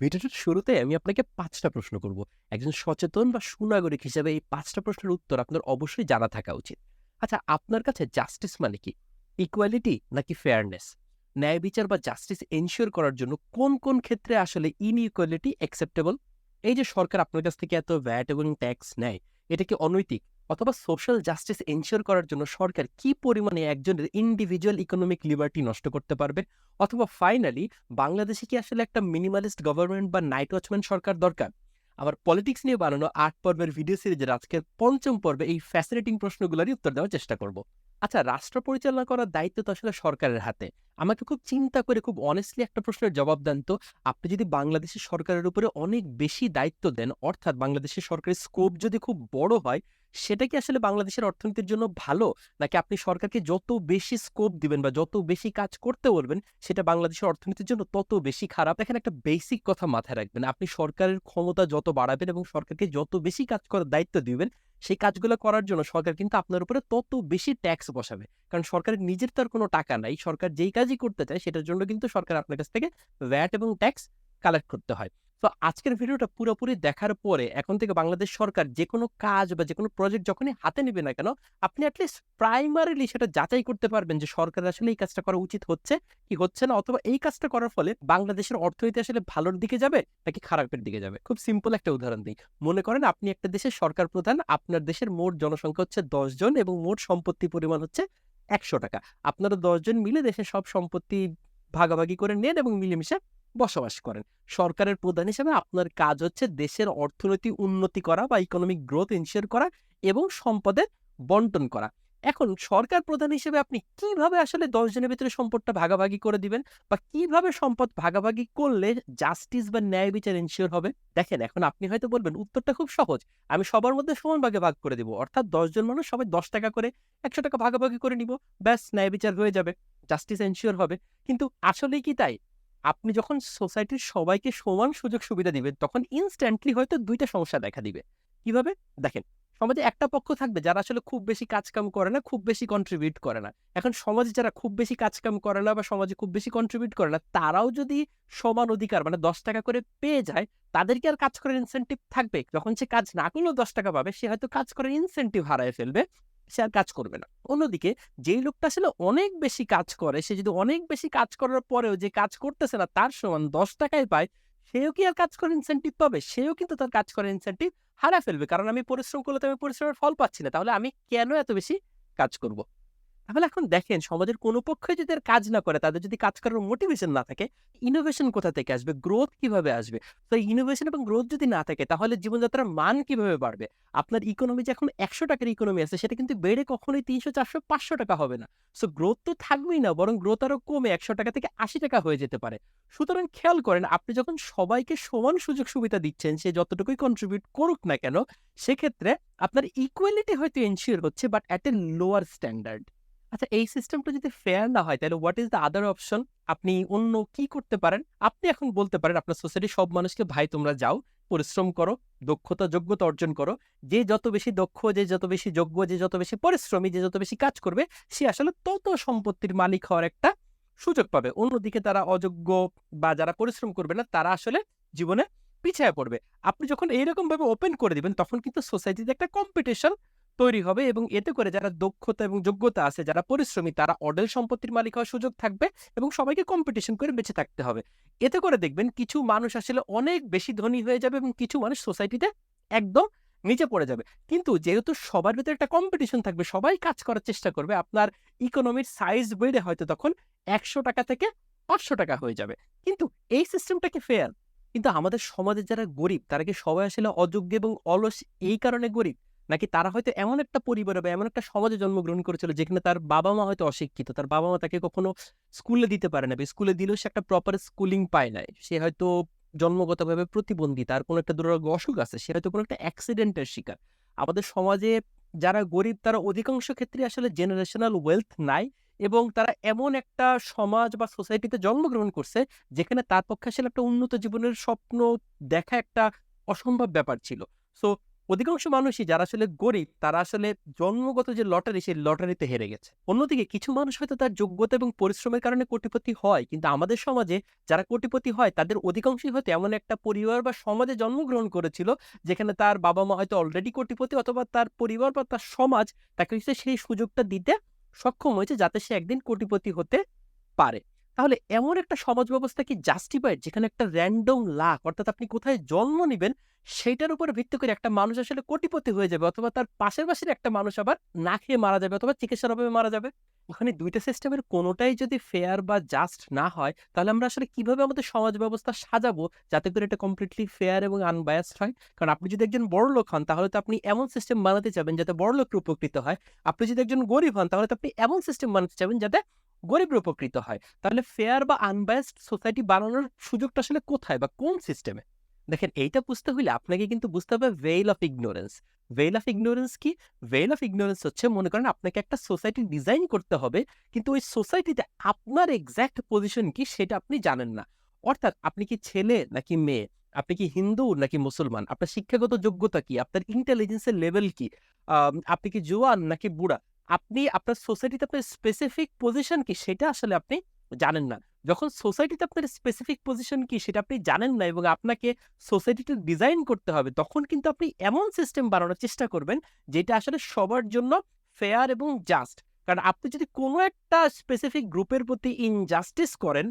ভিডিওটার শুরুতে আমি আপনাকে পাঁচটা প্রশ্ন করব। একজন সচেতন বা সুনাগরিক হিসেবে এই পাঁচটা প্রশ্নের উত্তর আপনার অবশ্যই জানা থাকা উচিত। আচ্ছা আপনার কাছে জাস্টিস মানে কি? ইকুয়ালিটি নাকি ফেয়ারনেস ন্যায় বিচার বা জাস্টিস এনশিওর করার জন্য কোন কোন ক্ষেত্রে আসলে ইনইকুয়ালিটি অ্যাকসেপ্টেবল এই যে সরকার আপনার কাছ থেকে এত ভ্যাট এবং ট্যাক্স নেয়, এটা কি অনৈতিক? অথবা সোশ্যাল জাস্টিস এনশিওর করার জন্য সরকার কি পরিমাণে একজনের ইন্ডিভিজুয়াল ইকোনমিক লিবার্টি নষ্ট করতে পারবে? অথবা ফাইনালি বাংলাদেশে কি আসলে একটা মিনিমালিস্ট গভর্নমেন্ট বা নাইট ওয়াচম্যান সরকার দরকার? আবার পলিটিক্স নিয়ে বানানো আট পর্বের ভিডিও সিরিজের আজকের পঞ্চম পর্বে এই ফ্যাসিনেটিং প্রশ্নগুলোরই উত্তর দেওয়ার চেষ্টা করব। আচ্ছা রাষ্ট্র পরিচালনা করার দায়িত্ব তো আসলে সরকারের হাতে। আমাকে খুব চিন্তা করে খুব অনেস্টলি একটা প্রশ্নের জবাব দেন তো। আপনি যদি বাংলাদেশের সরকারের উপরে অনেক বেশি দায়িত্ব দেন, অর্থাৎ বাংলাদেশের সরকারের স্কোপ যদি খুব বড় হয় সেটা কি আসলে বাংলাদেশের অর্থনীতির জন্য ভালো? নাকি আপনি সরকারকে যত বেশি স্কোপ দিবেন বা যত বেশি কাজ করতে বলবেন, সেটা বাংলাদেশের অর্থনীতির জন্য তত বেশি খারাপ? দেখেন একটা বেসিক কথা মাথায় রাখবেন। আপনি সরকারের ক্ষমতা যত বাড়াবেন এবং সরকারকে যত বেশি কাজ করার দায়িত্ব দিবেন, সেই কাজগুলো করার জন্য সরকার কিন্তু আপনার উপরে তত বেশি ট্যাক্স বসাবে। কারণ সরকারের নিজের তো আর কোনো টাকা নাই। সরকার যেই কাজই করতে চায়, সেটার জন্য কিন্তু সরকার আপনার কাছ থেকে ভ্যাট এবং ট্যাক্স কালেক্ট করতে হয়। তো আজকের ভিডিওটা পুরোপুরি দেখার পরে এখন থেকে বাংলাদেশ সরকার যে কোনো কাজ বা যে কোনো প্রজেক্ট যখনই হাতে নেবে না কেন, আপনি অ্যাটলিস্ট প্রাইমারিলি সেটা যাচাই করতে পারবেন যে সরকার আসলে এই কাজটা করা উচিত হচ্ছে কি হচ্ছে না অথবা এই কাজটা করার ফলে বাংলাদেশের অর্থনীতি আসলে ভালোর দিকে যাবে নাকি খারাপের দিকে যাবে? খুব সিম্পল একটা উদাহরণ দিই। মনে করেন আপনি একটা দেশের সরকার প্রধান, আপনার দেশের মোট জনসংখ্যা হচ্ছে জন এবং মোট সম্পত্তি পরিমাণ হচ্ছে একশো টাকা। আপনারা দশজন মিলে দেশের সব সম্পত্তি ভাগাভাগি করে নেন এবং মিলেমিশে বসবাস করেন। সরকারের প্রধান হিসেবে আপনার কাজ হচ্ছে দেশের অর্থনৈতিক উন্নতি করা বা ইকোনমিক গ্রোথ এনশিওর করা এবং সম্পদের বন্টন করা। এখন সরকার প্রধান হিসেবে আপনি কীভাবে আসলে দশ জনের ভিতরে সম্পদটা ভাগাভাগি করে দিবেন বা কীভাবে সম্পদ ভাগাভাগি করলে জাস্টিস বা ন্যায় বিচার এনশিওর হবে? দেখেন, এখন আপনি হয়তো বলবেন, উত্তরটা খুব সহজ। আমি সবার মধ্যে সমান ভাগে ভাগ করে দিব। অর্থাৎ দশজন মানুষ সবাই দশ টাকা করে একশো টাকা ভাগাভাগি করে নিব। ব্যাস, ন্যায় বিচার হয়ে যাবে জাস্টিস এনশিওর হবে। কিন্তু আসলেই কি তাই? আপনি যখন সোসাইটির সবাইকে সমান সুযোগ সুবিধা দিবেন, তখন ইনস্ট্যান্টলি হয়তো দুইটা সমস্যা দেখা দিবে। কীভাবে? দেখেন, সমাজে একটা পক্ষ থাকবে যারা আসলে খুব বেশি কাজকাম করে না, খুব বেশি কন্ট্রিবিউট করে না। এখন সমাজে যারা খুব বেশি কাজকাম করে না বা সমাজে খুব বেশি কন্ট্রিবিউট করে না, তারাও যদি সমান অধিকার মানে দশ টাকা করে পেয়ে যায়, তাদেরকে আর কাজ করার ইনসেন্টিভ থাকবে। যখন সে কাজ না করলেও দশ টাকা পাবে, সে হয়তো কাজ করার ইনসেন্টিভ হারায় ফেলবে। সে আর কাজ করবে না। অন্যদিকে যেই লোকটা আসলে অনেক বেশি কাজ করে, সে যদি অনেক বেশি কাজ করার পরেও যে কাজ করতেছে না, তার সমান দশ টাকায় পায়, সেও কি আর কাজ করে ইনসেন্টিভ পাবে? সেও কিন্তু তার কাজ করার ইনসেন্টিভ হারা ফেলবে। কারণ আমি পরিশ্রম করলে তো আমি পরিশ্রমের ফল পাচ্ছি না। তাহলে আমি কেন এত বেশি কাজ করব? তাহলে এখন দেখেন, সমাজের কোনো পক্ষে যদি কাজ না করে, তাদের যদি কাজ করার মোটিভেশন না থাকে ইনোভেশন কোথা থেকে আসবে? গ্রোথ কীভাবে আসবে? তো ইনোভেশন এবং গ্রোথ যদি না থাকে, তাহলে জীবনযাত্রার মান কীভাবে বাড়বে? আপনার ইকোনমি যে এখন একশো টাকার ইকোনমি আছে, সেটা কিন্তু বেড়ে কখনোই তিনশো, চারশো, পাঁচশো টাকা হবে না। সো গ্রোথ তো থাকবেই না, বরং গ্রোথ আরও কমে, একশো টাকা থেকে আশি টাকা হয়ে যেতে পারে। সুতরাং খেয়াল করেন, আপনি যখন সবাইকে সমান সুযোগ সুবিধা দিচ্ছেন, সে যতটুকুই কন্ট্রিবিউট করুক না কেন, সেক্ষেত্রে আপনার ইকুয়ালিটি হয়তো এনশিওর হচ্ছে but at a lower standard আচ্ছা এই সিস্টেমটা যদি ফেয়ার না হয়, তাহলে what is the other option আপনি অন্য কি করতে পারেন? আপনি এখন বলতে পারেন, আপনার সোসাইটির সব মানুষকে, ভাই, তোমরা যাও, পরিশ্রম করো, দক্ষতা, যোগ্যতা অর্জন করো। যে যত বেশি দক্ষ, যে যত বেশি যোগ্য, যে যত বেশি পরিশ্রমী, যে যত বেশি কাজ করবে, সে আসলে তত সম্পত্তির মালিক হওয়ার একটা সুযোগ পাবে। অন্যদিকে তারা অযোগ্য বা যারা পরিশ্রম করবে না, তারা আসলে জীবনে পিছিয়ে পড়বে। আপনি যখন এইরকম ভাবে ওপেন করে দিবেন, তখন কিন্তু সোসাইটিতে একটা কম্পিটিশন তৈরি হবে এবং এতে করে যারা দক্ষতা এবং যোগ্যতা আছে, যারা পরিশ্রমী, তারা অডেল সম্পত্তির মালিক হওয়ার সুযোগ থাকবে এবং সবাইকে কম্পিটিশন করে বেঁচে থাকতে হবে। এতে করে দেখবেন কিছু মানুষ আসলে অনেক বেশি ধনী হয়ে যাবে এবং কিছু মানুষ সোসাইটিতে একদম নিচে পড়ে যাবে। কিন্তু যেহেতু সবার ভিতরে একটা কম্পিটিশন থাকবে, সবাই কাজ করার চেষ্টা করবে, আপনার ইকোনমির সাইজ বেড়ে হয়তো তখন একশো টাকা থেকে পাঁচশো টাকা হয়ে যাবে। কিন্তু এই সিস্টেমটা কি ফেয়ার কিন্তু আমাদের সমাজে যারা গরিব, তারা কি সবাই আসলে অযোগ্য এবং অলস এই কারণে গরিব? নাকি তারা হয়তো এমন একটা পরিবারে বা এমন একটা সমাজে জন্মগ্রহণ করেছিল যেখানে তার বাবা মা হয়তো অশিক্ষিত? তার বাবা মা তাকে কখনো স্কুলে দিতে পারে না স্কুলে দিলেও সে একটা প্রপার স্কুলিং পায় নাই। সে হয়তো জন্মগতভাবে প্রতিবন্ধী, তার কোনো একটা দুরারোগ্য অসুখ আছে, সে হয়তো কোনো একটা অ্যাক্সিডেন্টের শিকার। আমাদের সমাজে যারা গরিব, তারা অধিকাংশ ক্ষেত্রে আসলে জেনারেশনাল ওয়েলথ নাই এবং তারা এমন একটা সমাজ বা সোসাইটিতে জন্মগ্রহণ করছে যেখানে তার পক্ষে আসলে একটা উন্নত জীবনের স্বপ্ন দেখা একটা অসম্ভব ব্যাপার ছিল। সো অধিকাংশ মানুষই যারা আসলে গরিব, তারা আসলে জন্মগত যে লটারি, সেই লটারিতে হেরে গেছে। অন্যদিকে কিছু মানুষ হয়তো তার যোগ্যতা এবং পরিশ্রমের কারণে কোটিপতি হয়, কিন্তু আমাদের সমাজে যারা কোটিপতি হয়, তাদের অধিকাংশই হয়তো এমন একটা পরিবার বা সমাজে জন্মগ্রহণ করেছিল, যেখানে তার বাবা মা হয়তো অলরেডি কোটিপতি অথবা তার পরিবার বা তার সমাজ তাকে সেই সুযোগটা দিতে সক্ষম হয়েছে, যাতে সে একদিন কোটিপতি হতে পারে। তাহলে এমন একটা সমাজ ব্যবস্থা কি জাস্টিফাইড যেখানে একটা র্যান্ডম লাখ অর্থাৎ আপনি কোথায় জন্ম নেবেন, সেটার উপর ভিত্তি করে একটা মানুষ আসলে কোটিপতি হয়ে যাবে অথবা তার পাশের পাশের একটা মানুষ আবার না খেয়ে মারা যাবে অথবা চিকিৎসার অভাবে মারা যাবে। ওখানে দুইটা সিস্টেমের কোনোটাই যদি ফেয়ার বা জাস্ট না হয়, তাহলে আমরা আসলে কীভাবে আমাদের সমাজ ব্যবস্থা সাজাবো যাতে করে এটা কমপ্লিটলি ফেয়ার এবং আনবায়াসড হয়? কারণ আপনি যদি একজন বড় লোক হন, তাহলে তো আপনি এমন সিস্টেম বানাতে চাবেন যাতে বড় লোক উপকৃত হয়। আপনি যদি একজন গরিব হন, তাহলে তো আপনি এমন সিস্টেম বানাতে চাবেন যাতে গরিব উপকৃত হয়। তাহলে ফেয়ার বা আনবায়াসড সোসাইটি বানানোর সুযোগটা আসলে কোথায় বা কোন সিস্টেমে দেখেন, এইটা বুঝতে হইলে আপনাকে কিন্তু বুঝতে হবে veil of ignorance veil of ignorance কি? ভেইল অফ ইগনোরেন্স হচ্ছে, মনে করেন আপনাকে একটা সোসাইটি ডিজাইন করতে হবে, কিন্তু ওই সোসাইটিতে আপনার এক্স্যাক্ট পজিশন কি সেটা আপনি জানেন না। অর্থাৎ আপনি কি ছেলে নাকি মেয়ে? আপনি কি হিন্দু নাকি মুসলমান? আপনার শিক্ষাগত যোগ্যতা কি? আপনার ইন্টেলিজেন্সের লেভেল কি? আপনি কি জোয়ান নাকি বুড়া? আপনি আপনার সোসাইটিতে আপনার স্পেসিফিক পজিশন কি সেটা আসলে আপনি জানেন না। যখন সোসাইটিতে আপনার স্পেসিফিক পজিশন কি সেটা আপনি জানেন না এবং আপনাকে সোসাইটিতে ডিজাইন করতে হবে, তখন কিন্তু আপনি এমন সিস্টেম বানানোর চেষ্টা করবেন যেটা আসলে সবার জন্য ফেয়ার এবং জাস্ট কারণ আপনি যদি কোনো একটা স্পেসিফিক গ্রুপের প্রতি ইনজাস্টিস করেন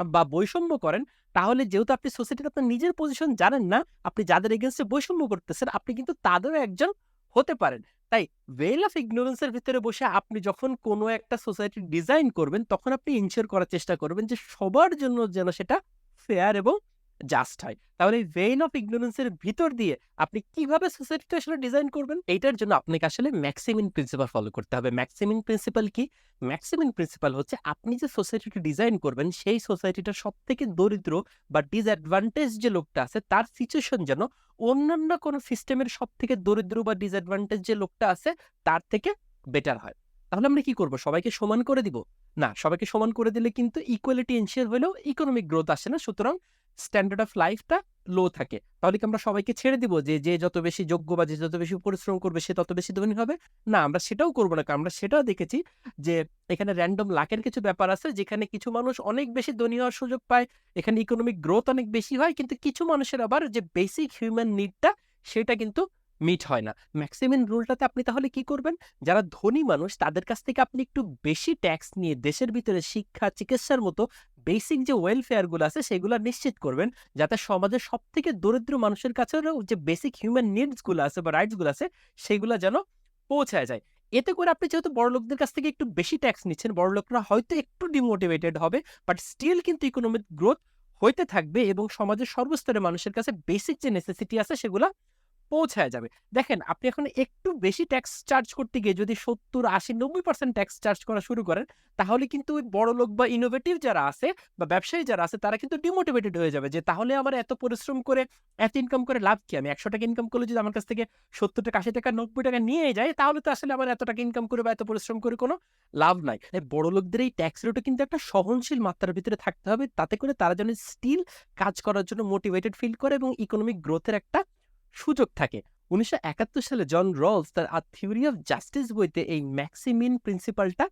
বা বৈষম্য করেন, তাহলে যেহেতু আপনি সোসাইটিতে আপনার নিজের পজিশন জানেন না, আপনি যাদের এগেনস্টে বৈষম্য করতেছেন, আপনি কিন্তু তাদেরও একজন হতে পারেন। তাই ওয়েল অফ ইগনোরেন্সের ভিতরে বসে আপনি যখন কোনো একটা সোসাইটি ডিজাইন করবেন, তখন আপনি ইনশিওর করার চেষ্টা করবেন যে সবার জন্য যেন সেটা ফেয়ার এবং জাস্ট হয়। তাহলে এই ভেইন অফ ইগনোরেন্সের ভিতর দিয়ে আপনি কীভাবে সোসাইটিটা আসলে ডিজাইন করবেন? এইটার জন্য আপনাকে আসলে ম্যাক্সিমিন প্রিন্সিপাল ফলো করতে হবে। ম্যাক্সিমিন প্রিন্সিপাল কি? ম্যাক্সিমিন প্রিন্সিপাল হচ্ছে আপনি যে সোসাইটিটা ডিজাইন করবেন, সেই সোসাইটিটা সব থেকে দরিদ্র বা ডিসঅ্যাডভান্টেজ যে লোকটা আছে, তার সিচুয়েশন যেন অন্যান্য কোনো সিস্টেমের সব থেকে দরিদ্র বা ডিসঅ্যাডভান্টেজ যে লোকটা আছে, তার থেকে বেটার হয়। তাহলে আমরা কি করব? সবাইকে সমান করে দিব? না, সবাইকে সমান করে দিলে কিন্তু ইকুয়ালিটি এনশিয়ার হলেও ইকোনমিক গ্রোথ আসে না। সুতরাং স্ট্যান্ডার্ড অফ লাইফটা লো থাকে। তাহলে কি আমরা সবাইকে ছেড়ে দিব যে যে যত বেশি যোগ্য বা যে যত বেশি পরিশ্রম করবে, সে তত বেশি ধনী হবে? না, আমরা সেটাও করব না। আমরা সেটাও দেখেছি যে, এখানে র্যান্ডম লাকের কিছু ব্যাপার আছে, যেখানে কিছু মানুষ অনেক বেশি ধনী হওয়ার সুযোগ পায়, এখানে ইকোনমিক গ্রোথ অনেক বেশি হয়, কিন্তু কিছু মানুষের আবার যে বেসিক হিউম্যান নিডটা সেটা কিন্তু মিট হয় না। ম্যাক্সিমাম রুলটাতে আপনি তাহলে কি করবেন? যারা ধনী মানুষ, তাদের কাছ থেকে আপনি একটু বেশি ট্যাক্স নিয়ে দেশের ভিতরে শিক্ষা, চিকিৎসার মতো বেসিক যে ওয়েলফেয়ারগুলো আছে, সেগুলো নিশ্চিত করবেন। যাতে সমাজের সব থেকে দরিদ্র মানুষের কাছেও যে বেসিক হিউম্যান নিডসগুলো আছে বা রাইটসগুলো আছে, সেগুলো যেন পৌঁছায় যায়। এতে করে আপনি যেহেতু বড় লোকদের কাছ থেকে একটু বেশি ট্যাক্স নিচ্ছেন, বড় লোকরা হয়তো একটু ডিমোটিভেটেড হবে বাট স্টিল কিন্তু ইকোনমিক গ্রোথ হইতে থাকবে এবং সমাজের সর্বস্তরের মানুষের কাছে বেসিক যে নেসেসিটি আছে, সেগুলো পৌঁছায় যাবে। দেখেন, আপনি এখন একটু বেশি ট্যাক্স চার্জ করতে গিয়ে যদি সত্তর, আশি, নব্বই পার্সেন্ট ট্যাক্স চার্জ করা শুরু করেন, তাহলে কিন্তু ওই বড় লোক বা ইনোভেটিভ যারা আছে বা ব্যবসায়ী যারা আছে, তারা কিন্তু ডিমোটিভেটেড হয়ে যাবে যে, তাহলে আমার এত পরিশ্রম করে, এত ইনকাম করে লাভ কি? আমি একশো টাকা ইনকাম করলে যদি আমার কাছ থেকে সত্তর টাকা, আশি টাকা, নব্বই টাকা নিয়ে যায়, তাহলে তো আসলে আমার এত টাকা ইনকাম করে বা এত পরিশ্রম করে কোনো লাভ নাই। তাই বড় লোকদের এই ট্যাক্স রেটও কিন্তু একটা সহনশীল মাত্রার ভিতরে থাকতে হবে, তাতে করে তারা যেন স্টিল কাজ করার জন্য মোটিভেটেড ফিল করে এবং ইকোনমিক গ্রোথের একটা সুযোগ থাকে। উনিশশো একাত্তর সালে জন রলস তার আ থিওরি অফ জাস্টিস বইতে এই ম্যাক্সিমিন প্রিন্সিপালটা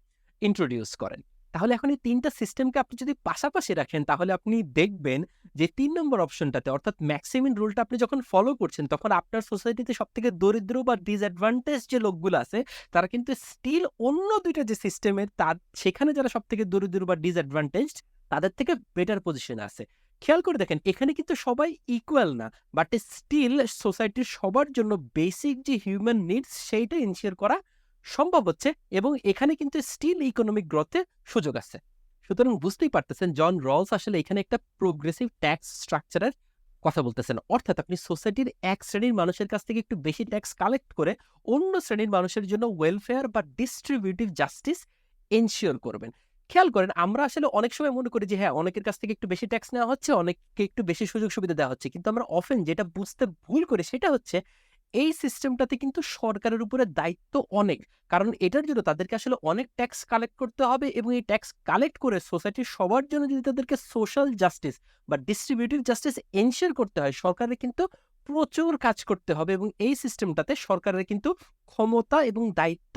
ইন্ট্রোডিউস করেন। তাহলে এখন এই তিনটা সিস্টেমকে আপনি যদি পাশাপাশি রাখেন, তাহলে আপনি দেখবেন যে তিন নম্বর অপশনটাতে, অর্থাৎ ম্যাক্সিমিন রুলটা আপনি যখন ফলো করছেন, তখন আপনার সোসাইটিতে সব থেকে দরিদ্র বা ডিসঅ্যাডভান্টেজ যে লোকগুলো আছে, তারা কিন্তু স্টিল অন্য দুইটা যে সিস্টেমের তার, সেখানে যারা সব থেকে দরিদ্র বা ডিসঅ্যাডভান্টেজ তাদের থেকে বেটার পজিশনে আছে। খেয়াল করে দেখেন, এখানে কিন্তু সবাই ইকুয়াল না বাট স্টিল সোসাইটির সবার জন্য বেসিক যে হিউম্যান নিডস সেইটা ইনশিওর করা সম্ভব হচ্ছে এবং এখানে কিন্তু স্টিল ইকোনমিক গ্রোথে সুযোগ আছে। সুতরাং বুঝতেই পারতেছেন জন রলস আসলে এখানে একটা প্রোগ্রেসিভ ট্যাক্স স্ট্রাকচারের কথা বলতেছেন। অর্থাৎ আপনি সোসাইটির এক শ্রেণির মানুষের কাছ থেকে একটু বেশি ট্যাক্স কালেক্ট করে অন্য শ্রেণির মানুষের জন্য ওয়েলফেয়ার বা ডিস্ট্রিবিউটিভ জাস্টিস এনশিওর করবেন। খেয়াল করেন, আমরা আসলে অনেক সময় মনে করি যে হ্যাঁ অনেকের কাছ থেকে একটু বেশি ট্যাক্স নেওয়া হচ্ছে, অনেককে একটু বেশি সুযোগ সুবিধা দেওয়া হচ্ছে। কিন্তু আমরা অফেন যেটা বুঝতে ভুল করি সেটা হচ্ছে, এই সিস্টেমটাতে কিন্তু সরকারের উপরে দায়িত্ব অনেক। কারণ এটার জন্য তাদেরকে আসলে অনেক ট্যাক্স কালেক্ট করতে হবে এবং এই ট্যাক্স কালেক্ট করে সোসাইটির সবার জন্য যদি তাদেরকে সোশ্যাল জাস্টিস বা ডিস্ট্রিবিউটিভ জাস্টিস এনশিওর করতে হয়, সরকারের কিন্তু প্রচুর কাজ করতে হবে এবং এই সিস্টেমটাতে সরকারের কিন্তু ক্ষমতা এবং দায়িত্ব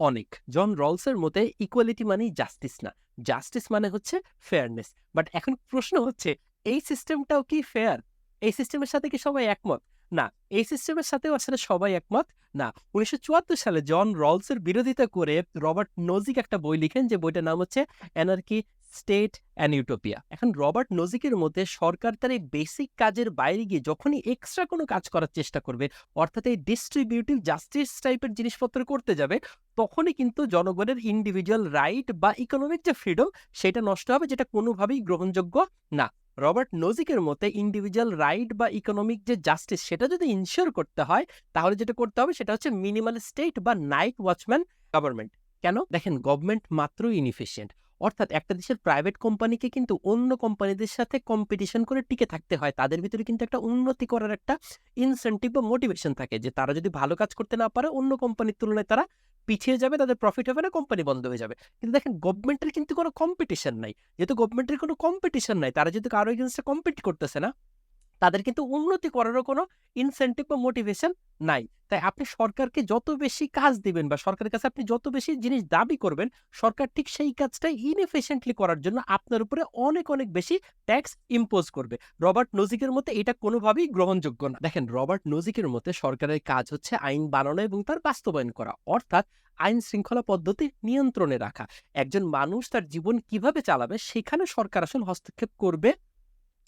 অনেক। জন রলসের মতে ইকুয়ালিটি মানেই জাস্টিস না। জাস্টিস মানে হচ্ছে ফেয়ারনেস বাট এখন প্রশ্ন হচ্ছে, এই সিস্টেমটাও কি ফেয়ার এই সিস্টেমের সাথে কি সবাই একমত? না, এই সিস্টেমের সাথেও আসলে সবাই একমত। না, উনিশশো চুয়াত্তর সালে জন রলসের বিরোধিতা করে রবার্ট নজিক একটা বই লিখেন যে বইটার নাম হচ্ছে অ্যানার্কি স্টেট অ্যান্ড ইউটোপিয়া। এখন রবার্ট নজিকের মধ্যে সরকার তার এই বেসিক কাজের বাইরে গিয়ে যখনই এক্সট্রা কোনো কাজ করার চেষ্টা করবে, অর্থাৎ এই ডিস্ট্রিবিউটিভ জাস্টিস টাইপের জিনিসপত্র করতে যাবে, তখনই কিন্তু জনগণের ইন্ডিভিজুয়াল রাইট বা ইকোনমিক যে ফ্রিডম সেটা নষ্ট হবে, যেটা কোনোভাবেই গ্রহণযোগ্য না। রবার্ট নজিকের মতে ইন্ডিভিজুয়াল রাইট বা ইকোনমিক যে জাস্টিস সেটা যদি ইনশিওর করতে হয়, তাহলে যেটা করতে হবে, সেটা হচ্ছে মিনিমাল স্টেট বা নাইট ওয়াচম্যান গভর্নমেন্ট কেন? দেখেন গভর্নমেন্ট মাত্রই ইনএফিসিয়েন্ট অর্থাৎ একটা দেশের প্রাইভেট কোম্পানিকে কিন্তু অন্য কোম্পানিদের সাথে কম্পিটিশন করে টিকে থাকতে হয়। তাদের ভিতরে কিন্তু একটা উন্নতি করার একটা ইনসেন্টিভ বা মোটিভেশন থাকে যে তারা যদি ভালো কাজ করতে না পারে, অন্য কোম্পানির তুলনায় তারা পিছিয়ে যাবে, তাদের প্রফিট হবে না কোম্পানি বন্ধ হয়ে যাবে। কিন্তু দেখেন গভর্নমেন্টের কিন্তু কোনো কম্পিটিশন নাই। যেহেতু গভর্নমেন্টের কোনো কম্পিটিশন নাই, তারা যদি কারও এগেনস্টে কম্পিট করতেছে না তাদের কিন্তু উন্নতি করারও কোনো ইনসেন্টিভ বা মোটিভেশন নাই। তাই আপনি সরকারকে যত বেশি কাজ দিবেন বা সরকারের কাছে আপনি যত বেশি জিনিস দাবি করবেন, সরকার ঠিক সেই কাজটাই ইনএফিসিয়েন্টলি করার জন্য আপনার উপরে অনেক অনেক বেশি ট্যাক্স ইম্পোজ করবে। রবার্ট নজিকের মতে এটা কোনোভাবেই গ্রহণযোগ্য না। দেখেন, রবার্ট নজিকের মতে সরকারের কাজ হচ্ছে আইন বানানো এবং তার বাস্তবায়ন করা, অর্থাৎ আইন শৃঙ্খলা পদ্ধতি নিয়ন্ত্রণে রাখা। একজন মানুষ তার জীবন কীভাবে চালাবে, সেখানে সরকার আসলে হস্তক্ষেপ করবে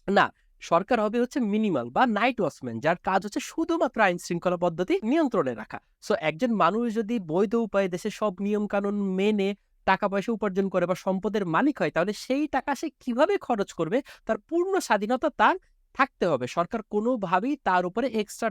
না। সরকার হবে হচ্ছে মিনিমাল বা নাইট ওয়াচম্যান যার কাজ হচ্ছে শুধুমাত্র আইন শৃঙ্খলা পদ্ধতি নিয়ন্ত্রণে রাখা। সো একজন মানুষ যদি বৈধ উপায়ে দেশের সব নিয়ম কানুন মেনে টাকা পয়সা উপার্জন করে বা সম্পদের মালিক হয়, তাহলে সেই টাকা সে কীভাবে খরচ করবে? তার পূর্ণ স্বাধীনতা তার থাকতে হবে। সরকার কোনোভাবেই তার উপরে এক্সট্রা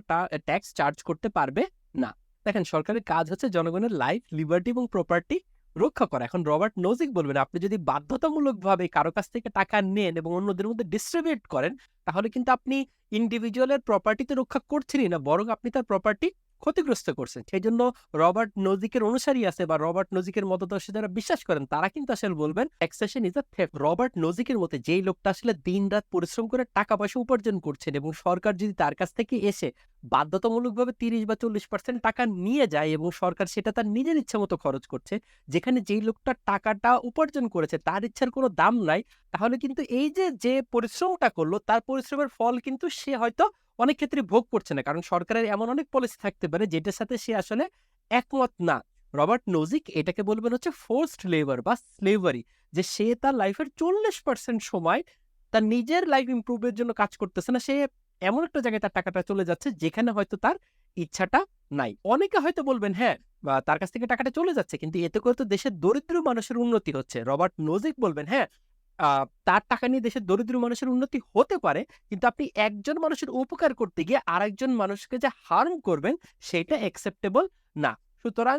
ট্যাক্স চার্জ করতে পারবে না। দেখেন, সরকারের কাজ হচ্ছে জনগণের লাইফ লিবার্টি এবং প্রপার্টি রক্ষা করা। এখন রবার্ট নজিক বলবেন, আপনি যদি বাধ্যতামূলকভাবে কারও কাছ থেকে টাকা নেন এবং অন্যদের মধ্যে ডিস্ট্রিবিউট করেন, তাহলে কিন্তু আপনি ইন্ডিভিজুয়ালের প্রপার্টিতে রক্ষা করছেনই না, বরং আপনি তার প্রপার্টি ক্ষতিগ্রস্ত করছেন সেই জন্য রবার্ট নজিকের অনুসারী আছে বা রবার্ট নজিকের মতদর্শী যারা বিশ্বাস করেন, তারা কিন্তু আসলে বলবেন taxation is a theft Robert নজিকের মতে যেই লোকটা আসলে দিন রাত পরিশ্রম করে টাকা পয়সা উপার্জন করছেন এবং সরকার যদি তার কাছ থেকে এসে বাধ্যতামূলকভাবে তিরিশ বা চল্লিশ পার্সেন্ট টাকা নিয়ে যায় এবং সরকার সেটা তার নিজের ইচ্ছা মতো খরচ করছে, যেখানে যেই লোকটা টাকাটা উপার্জন করেছে তার ইচ্ছার কোনো দাম নাই, তাহলে কিন্তু এই যে যে পরিশ্রমটা করল, তার পরিশ্রমের ফল কিন্তু সে হয়তো অনেক ক্ষেত্রে ভোগ করছে না। কারণ সরকারের এমন অনেক পলিসি থাকতে পারে যেটার সাথে সে আসলে একমত না। রবার্ট নজিক এটাকে বলবেন হচ্ছে ফোর্সড লেবার বা স্লেভারি যে সে তার লাইফের চল্লিশ পার্সেন্ট সময় তার নিজের লাইফ ইম্প্রুভের জন্য কাজ করতেছে না। সে এমন একটা জায়গায় তার টাকাটা চলে যাচ্ছে যেখানে হয়তো তার ইচ্ছাটা নাই। অনেকে হয়তো বলবেন হ্যাঁ বা তার কাছ থেকে টাকাটা চলে যাচ্ছে। কিন্তু এতে করে তো দেশের দরিদ্র মানুষের উন্নতি হচ্ছে। রবার্ট নজিক বলবেন হ্যাঁ তার টাকা নিয়ে দেশের দরিদ্র মানুষের উন্নতি হতে পারে, কিন্তু আপনি একজন মানুষের উপকার করতে গিয়ে আরেকজন মানুষকে যে হার্ম করবেন, সেটা অ্যাকসেপ্টেবল না। সুতরাং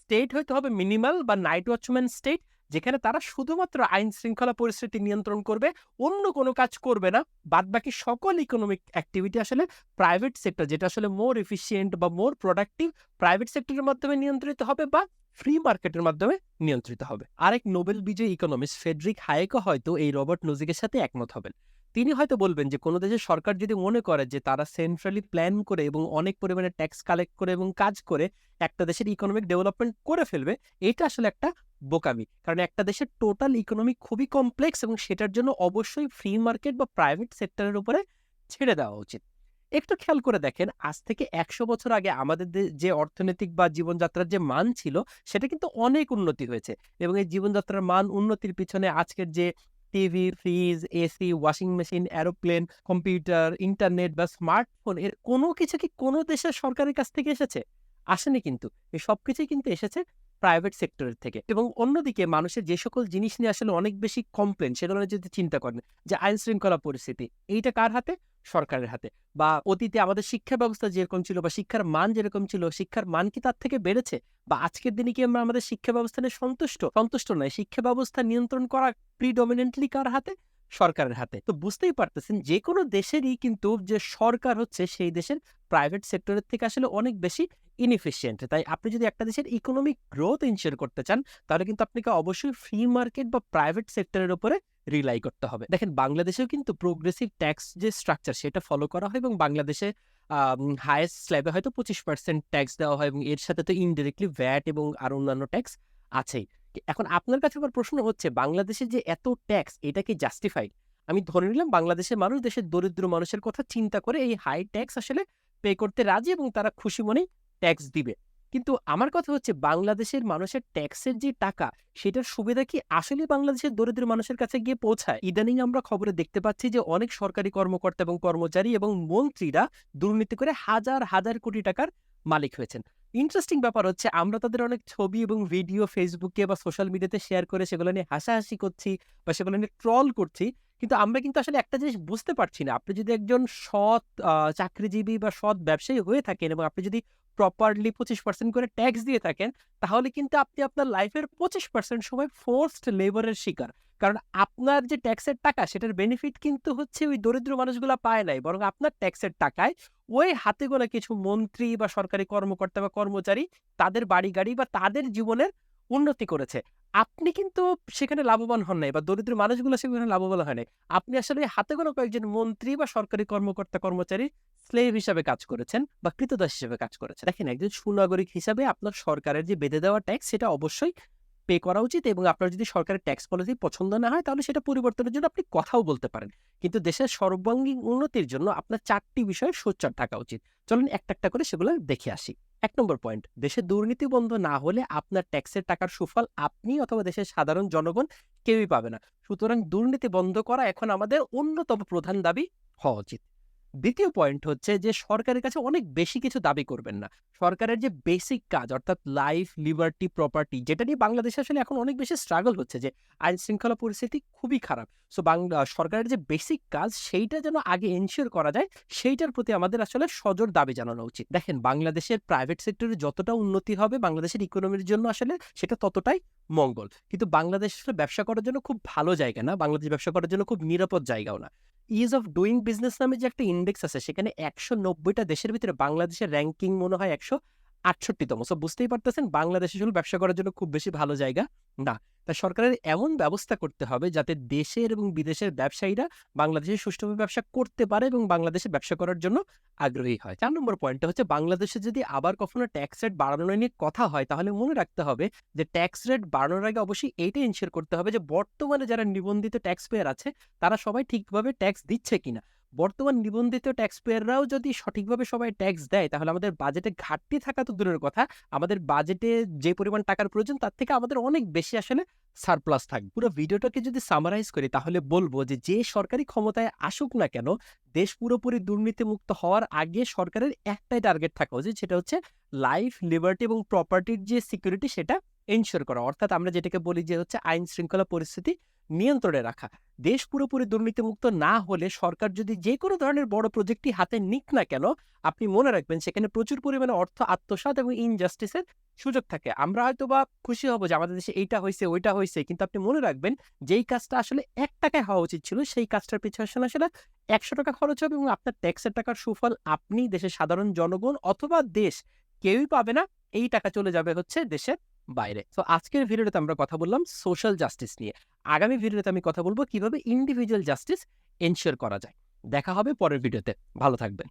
স্টেট হইতে হবে মিনিমাল বা নাইট ওয়াচম্যান স্টেট যেখানে তারা শুধুমাত্র আইন শৃঙ্খলা পরিস্থিতি নিয়ন্ত্রণ করবে, অন্য কোনো কাজ করবে না। বাদ বাকি সকল ইকোনমিক অ্যাক্টিভিটি আসলে প্রাইভেট সেক্টর যেটা আসলে মোর এফিসিয়েন্ট বা মোর প্রোডাক্টিভ প্রাইভেট সেক্টরের মাধ্যমে নিয়ন্ত্রিত হবে বা ফ্রি মার্কেটের মাধ্যমে নিয়ন্ত্রিত হবে। আরেক নোবেল বিজয়ী ইকোনমিস্ট ফেডরিক হায়েকও হয়তো এই রবার্ট নজিকের সাথে একমত হবেন। তিনি হয়তো বলবেন যে, কোনো দেশের সরকার যদি মনে করে যে, তারা সেন্ট্রালি প্ল্যান করে এবং অনেক পরিমাণে ট্যাক্স কালেক্ট করে এবং কাজ করে একটা দেশের ইকোনমিক ডেভেলপমেন্ট করে ফেলবে, এটা আসলে একটা বোকামি। কারণ একটা দেশের টোটাল ইকোনমি খুবই কমপ্লেক্স এবং সেটার জন্য অবশ্যই ফ্রি মার্কেট বা প্রাইভেট সেক্টরের উপরে ছেড়ে দেওয়া উচিত। একটু খেয়াল করে দেখেন, আজ থেকে একশো বছর আগে আমাদের যে অর্থনৈতিক বা জীবনযাত্রার যে মান ছিল, সেটা কিন্তু অনেক উন্নতি হয়েছে। এবং এই জীবনযাত্রার মান উন্নতির পিছনে আজকের যে TV, fridge, AC, washing machine aeroplane computer, internet বা স্মার্টফোন, এর কোনো কিছু কি কোনো দেশের সরকারের কাছ থেকে এসেছে? আসেনি কিন্তু। এই সব কিছুই কিন্তু এসেছে প্রাইভেট সেক্টরের থেকে। এবং অন্যদিকে মানুষের যে সকল জিনিস নিয়ে আসলে অনেক বেশি কমপ্লেন সেগুলো যদি চিন্তা করেন, যে আইন শৃঙ্খলা পরিস্থিতি, এইটা কার হাতে? সরকারের হাতে বা অতীতে আমাদের শিক্ষা ব্যবস্থা যেরকম ছিল বা শিক্ষার মান যেরকম ছিল, শিক্ষার মান কি তার থেকে বেড়েছে? বা আজকের দিনে কি আমরা আমাদের শিক্ষা ব্যবস্থা নিয়ে সন্তুষ্ট? সন্তুষ্ট নয়। শিক্ষা ব্যবস্থা নিয়ন্ত্রণ করা প্রিডমিনেন্টলি কার হাতে? সরকারের হাতে। তো বুঝতেই পারতেছেন যে কোনো দেশেরই কিন্তু যে সরকার হচ্ছে, সেই দেশের প্রাইভেট সেক্টরের থেকে আসলে অনেক বেশি ইনএফিসিয়েন্ট তাই আপনি যদি একটা দেশের ইকোনমিক গ্রোথ ইনশিওর করতে চান, তাহলে কিন্তু আপনাকে অবশ্যই ফ্রি মার্কেট বা প্রাইভেট সেক্টরের উপরে রিলাই করতে হবে। দেখেন, বাংলাদেশেও কিন্তু প্রোগ্রেসিভ ট্যাক্স যে স্ট্রাকচার সেটা ফলো করা হয় এবং বাংলাদেশে হায়েস্ট স্ল্যাবে হয়তো পঁচিশ পার্সেন্ট ট্যাক্স দেওয়া হয় এবং এর সাথে তো ইনডিরেক্টলি ভ্যাট এবং আর অন্যান্য ট্যাক্স আছেই। এখন আপনার কাছে আবার প্রশ্ন হচ্ছে বাংলাদেশে যে এত ট্যাক্স এটা কি জাস্টিফাইড আমি ধরে নিলাম, বাংলাদেশের মানুষ দেশের দরিদ্র মানুষের কথা চিন্তা করে এই হাই ট্যাক্স আসলে পে করতে রাজি এবং তারা খুশি মনেই ট্যাক্স দিবে। কিন্তু আমার কথা হচ্ছে বাংলাদেশের মানুষের ট্যাক্সের যে টাকা, সেটার সুবিধা কি আসলে বাংলাদেশের দরিদ্র মানুষের কাছে গিয়ে পৌঁছায়? ইদানিং আমরা খবরে দেখতে পাচ্ছি যে অনেক সরকারি কর্মকর্তা এবং কর্মচারী এবং মন্ত্রীরা দুর্নীতি করে হাজার হাজার কোটি টাকার মালিক হয়েছেন। ইন্টারেস্টিং ব্যাপার হচ্ছে আমরা তাদের অনেক ছবি এবং ভিডিও ফেসবুকে বা সোশ্যাল মিডিয়াতে শেয়ার করে সেগুলো নিয়ে হাসাহাসি করছি বা সেগুলো নিয়ে ট্রল করছি, কিন্তু আমরা কিন্তু আসলে একটা জিনিস বুঝতে পারছি না। আপনি যদি একজন সৎ চাকরিজীবী বা সৎ ব্যবসায়ী হয়ে থাকেন এবং আপনি যদি প্রপারলি পঁচিশ পার্সেন্ট করে ট্যাক্স দিয়ে থাকেন, তাহলে কিন্তু আপনি আপনার লাইফের পঁচিশ পার্সেন্ট সময় ফোর্সড লেবারের শিকার। কারণ আপনার যে ট্যাক্সের টাকা, সেটার বেনিফিট কিন্তু হচ্ছে ওই দরিদ্র মানুষগুলো পায় নাই। বরং আপনার ট্যাক্সের টাকায় ওই হাতে গোলা কিছু মন্ত্রী বা সরকারি কর্মকর্তা বা কর্মচারী তাদের বাড়ি গাড়ি বা তাদের জীবনের উন্নতি করেছে। আপনি কিন্তু সেখানে লাভবান হন নাই বা দরিদ্র মানুষগুলো সেখানে লাভবান হয় নাই। আপনি আসলে হাতে কোনো কয়েকজন মন্ত্রী বা সরকারি কর্মকর্তা, কর্মচারী স্লেভ হিসাবে কাজ করেছেন বা কৃতদাস হিসেবে কাজ করেছেন। দেখেন, একজন সুনাগরিক হিসাবে আপনার সরকারের যে বেঁধে দেওয়া ট্যাক্স সেটা অবশ্যই পে করা উচিত এবং আপনার যদি সরকারের ট্যাক্স পলিসি পছন্দ না হয়, তাহলে সেটা পরিবর্তনের জন্য আপনি কথাও বলতে পারেন। কিন্তু দেশের সর্বাঙ্গীন উন্নতির জন্য আপনার চারটি বিষয়ে সোচ্চার থাকা উচিত। চলুন একটা একটা করে সেগুলো দেখে আসি। এক নম্বর পয়েন্ট, দেশে দুর্নীতি বন্ধ না হলে আপনার ট্যাক্সের টাকার সুফল আপনি অথবা দেশের সাধারণ জনগণ কেউই পাবে না। সুতরাং দুর্নীতি বন্ধ করা এখন আমাদের অন্যতম প্রধান দাবি হওয়া উচিত। দ্বিতীয় পয়েন্ট হচ্ছে যে, সরকারের কাছে অনেক বেশি কিছু দাবি করবেন না। সরকারের যে বেসিক কাজ, অর্থাৎ লাইফ লিবার্টি প্রপার্টি যেটা নিয়ে বাংলাদেশে আসলে এখন অনেক বেশি স্ট্রাগল হচ্ছে যে, আইন শৃঙ্খলা পরিস্থিতি খুবই খারাপ। সো বাংলা, সরকারের যে বেসিক কাজ, সেইটা যেন আগে এনশিওর করা যায়, সেইটার প্রতি আমাদের আসলে সজোর দাবি জানানো উচিত। দেখেন, বাংলাদেশের প্রাইভেট সেক্টরে যতটা উন্নতি হবে, বাংলাদেশের ইকোনমির জন্য আসলে সেটা ততটাই মঙ্গল। কিন্তু বাংলাদেশ ব্যবসা করার জন্য খুব ভালো জায়গা না, বাংলাদেশ ব্যবসা করার জন্য খুব নিরাপদ জায়গাও না। ইজ অফ ডুইং বিজনেস নামে যে একটা ইন্ডেক্স আছে, সেখানে একশো নব্বইটা দেশের ভিতরে বাংলাদেশের র্যাঙ্কিং মনে হয় একশো আটষট্টিতম সো বুঝতেই পারতেছেন, বাংলাদেশ আসলে ব্যবসা করার জন্য খুব বেশি ভালো জায়গা না। তাই সরকারের এমন ব্যবস্থা করতে হবে যাতে দেশের এবং বিদেশের ব্যবসায়ীরা বাংলাদেশে সুষ্ঠুভাবে ব্যবসা করতে পারে এবং বাংলাদেশে ব্যবসা করার জন্য আগ্রহী হয়। চার নম্বর পয়েন্টটা হচ্ছে, বাংলাদেশে যদি আবার কখনো ট্যাক্স রেট বাড়ানো নিয়ে কথা হয়, তাহলে মনে রাখতে হবে যে ট্যাক্স রেট বাড়ানোর আগে অবশ্যই এইটা ইনশিওর করতে হবে যে বর্তমানে যারা নিবন্ধিত ট্যাক্স পেয়ার আছে, তারা সবাই ঠিকভাবে ট্যাক্স দিচ্ছে কিনা। বর্তমান নিবন্ধিত ট্যাক্স পেয়াররাও যদি সঠিকভাবে সবাই ট্যাক্স দেয়, তাহলে আমাদের বাজেটে ঘাটতি থাকা তো দূরের কথা। আমাদের বাজেটে যে পরিমাণ টাকার প্রয়োজন, তার থেকে আমাদের অনেক বেশি আসলে সারপ্লাস থাকবে। পুরো ভিডিওটাকে যদি সামারাইজ করি, তাহলে বলব যে যে সরকারি ক্ষমতায় আসুক না কেন, দেশ পুরোপুরি দুর্নীতিমুক্ত হওয়ার আগে সরকারের একটাই টার্গেট থাকা উচিত, সেটা হচ্ছে লাইফ লিবার্টি এবং প্রপার্টির যে সিকিউরিটি সেটা এনশিওর করা। অর্থাৎ আমরা যেটাকে বলি যে, হচ্ছে আইন শৃঙ্খলা পরিস্থিতি নিয়ন্ত্রণে রাখা। দেশ পুরোপুরি দুর্নীতিমুক্ত না হলে সরকার যদি যে কোনো ধরনের বড় প্রজেক্টটি হাতে নিক না কেন, আপনি মনে রাখবেন সেখানে প্রচুর পরিমাণে অর্থ, আত্মসাৎ এবং ইনজাস্টিসের সুযোগ থাকে। আমরা হয়তো বা খুশি হব যে আমাদের দেশে এইটা হয়েছে ওইটা হয়েছে কিন্তু আপনি মনে রাখবেন যেই কাজটা আসলে এক টাকায় হওয়া উচিত ছিল, সেই কাজটার পিছনে আসলে আসলে একশো টাকা খরচ হবে এবং আপনার ট্যাক্সের টাকার সুফল আপনি দেশের সাধারণ জনগণ অথবা দেশ কেউই পাবে না, এই টাকা চলে যাবে হচ্ছে দেশের বাইরে। তো আজকের ভিডিওতে আমরা কথা বললাম সোশ্যাল জাস্টিস নিয়ে। আগামী ভিডিওতে আমি কথা বলব কীভাবে ইন্ডিভিজুয়াল জাস্টিস এনশিওর করা যায়। দেখা হবে পরের ভিডিওতে। ভালো থাকবেন।